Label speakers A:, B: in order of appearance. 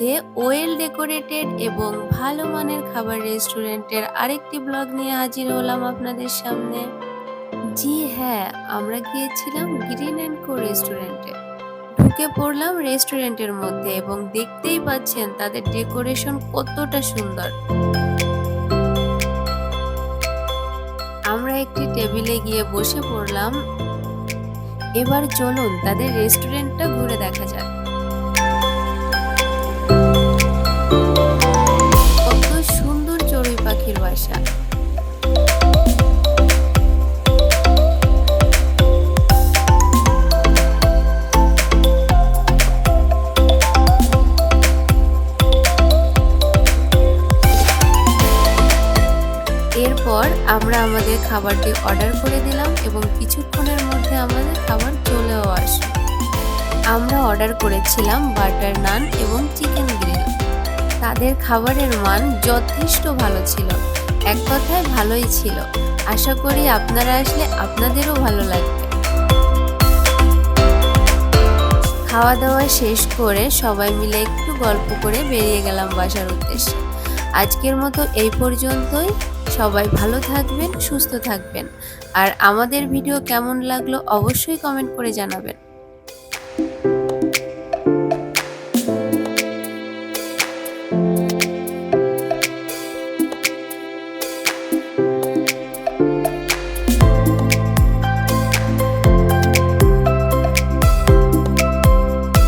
A: মধ্যে well decorated এবং ভালো মানের খাবার রেস্টুরেন্টের আরেকটি ব্লগ নিয়ে হাজির হলাম আপনাদের সামনে। জি হ্যাঁ আমরা গিয়েছিলাম গ্রিন অ্যান্ড কো রেস্টুরেন্টে। ঢুকে পড়লাম রেস্টুরেন্টের মধ্যে এবং দেখতেই পাচ্ছেন তাদের ডেকোরেশন কতটা সুন্দর। আমরা একটি টেবিলে গিয়ে বসে পড়লাম। এবার চলুন তাদের রেস্টুরেন্টটা ঘুরে দেখা যাক। আমরা আমাদের খাবারটি অর্ডার করে দিলাম এবং কিছুক্ষণের মধ্যে আমাদের খাবার চলেও আসে আমরা অর্ডার করেছিলাম বাটার নান এবং চিকেন গ্রিল। তাদের খাবারের মান যথেষ্ট ভালো ছিল। এক কথায় ভালোই ছিল। আশা করি আপনারা আসলে আপনাদেরও ভালো লাগবে। খাওয়া দাওয়া শেষ করে সবাই মিলে একটু গল্প করে বেরিয়ে গেলাম বাসার উদ্দেশ্যে। আজকের মতো এই পর্যন্তই। সবাই ভালো থাকবেন সুস্থ থাকবেন। আর আমাদের ভিডিও কেমন লাগল অবশ্যই কমেন্ট করে জানাবেন।